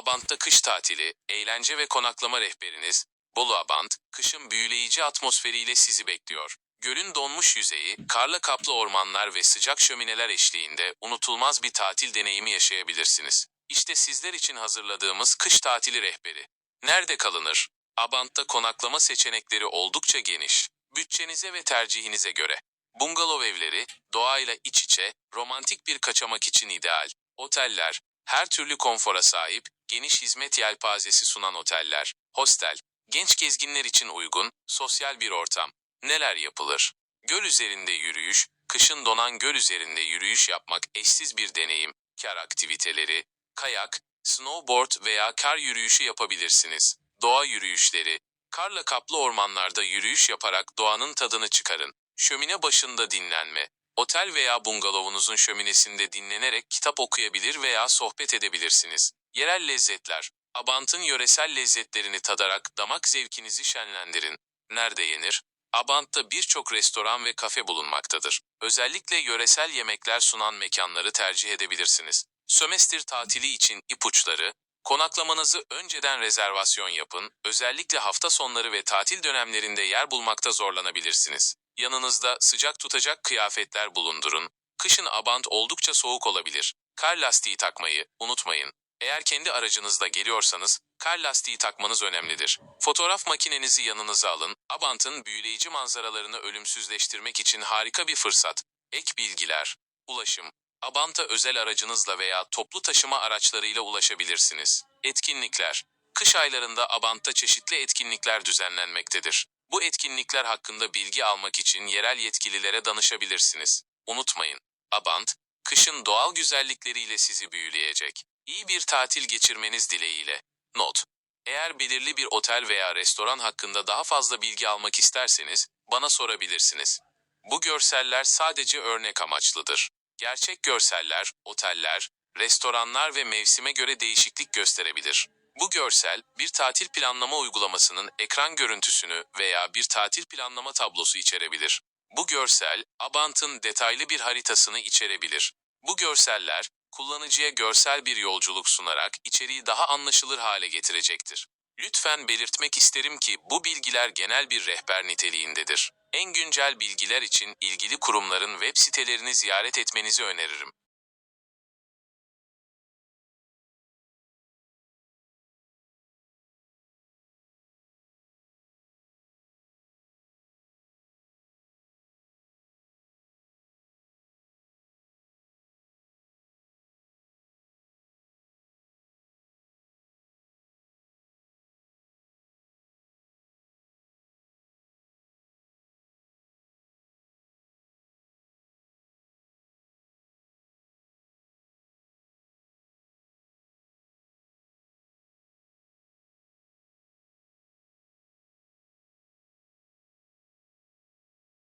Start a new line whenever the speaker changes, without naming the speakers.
Abant'ta kış tatili, eğlence ve konaklama rehberiniz, Bolu Abant, kışın büyüleyici atmosferiyle sizi bekliyor. Gölün donmuş yüzeyi, karla kaplı ormanlar ve sıcak şömineler eşliğinde unutulmaz bir tatil deneyimi yaşayabilirsiniz. İşte sizler için hazırladığımız kış tatili rehberi. Nerede kalınır? Abant'ta konaklama seçenekleri oldukça geniş. Bütçenize ve tercihinize göre. Bungalov evleri, doğayla iç içe, romantik bir kaçamak için ideal. Oteller, her türlü konfora sahip, geniş hizmet yelpazesi sunan oteller. Hostel, genç gezginler için uygun, sosyal bir ortam. Neler yapılır? Göl üzerinde yürüyüş, kışın donan göl üzerinde yürüyüş yapmak eşsiz bir deneyim. Kar aktiviteleri, kayak, snowboard veya kar yürüyüşü yapabilirsiniz. Doğa yürüyüşleri, karla kaplı ormanlarda yürüyüş yaparak doğanın tadını çıkarın. Şömine başında dinlenme. Otel veya bungalovunuzun şöminesinde dinlenerek kitap okuyabilir veya sohbet edebilirsiniz. Yerel lezzetler. Abant'ın yöresel lezzetlerini tadarak damak zevkinizi şenlendirin. Nerede yenir? Abant'ta birçok restoran ve kafe bulunmaktadır. Özellikle yöresel yemekler sunan mekanları tercih edebilirsiniz. Sömestr tatili için ipuçları, konaklamanızı önceden rezervasyon yapın, özellikle hafta sonları ve tatil dönemlerinde yer bulmakta zorlanabilirsiniz. Yanınızda sıcak tutacak kıyafetler bulundurun. Kışın Abant oldukça soğuk olabilir. Kar lastiği takmayı unutmayın. Eğer kendi aracınızla geliyorsanız, kar lastiği takmanız önemlidir. Fotoğraf makinenizi yanınıza alın. Abant'ın büyüleyici manzaralarını ölümsüzleştirmek için harika bir fırsat. Ek bilgiler. Ulaşım. Abant'a özel aracınızla veya toplu taşıma araçlarıyla ulaşabilirsiniz. Etkinlikler. Kış aylarında Abant'ta çeşitli etkinlikler düzenlenmektedir. Bu etkinlikler hakkında bilgi almak için yerel yetkililere danışabilirsiniz. Unutmayın, Abant, kışın doğal güzellikleriyle sizi büyüleyecek. İyi bir tatil geçirmeniz dileğiyle. Not. Eğer belirli bir otel veya restoran hakkında daha fazla bilgi almak isterseniz bana sorabilirsiniz. Bu görseller sadece örnek amaçlıdır. Gerçek görseller, oteller, restoranlar ve mevsime göre değişiklik gösterebilir. Bu görsel, bir tatil planlama uygulamasının ekran görüntüsünü veya bir tatil planlama tablosu içerebilir. Bu görsel, Abant'ın detaylı bir haritasını içerebilir. Bu görseller, kullanıcıya görsel bir yolculuk sunarak içeriği daha anlaşılır hale getirecektir. Lütfen belirtmek isterim ki bu bilgiler genel bir rehber niteliğindedir. En güncel bilgiler için ilgili kurumların web sitelerini ziyaret etmenizi öneririm.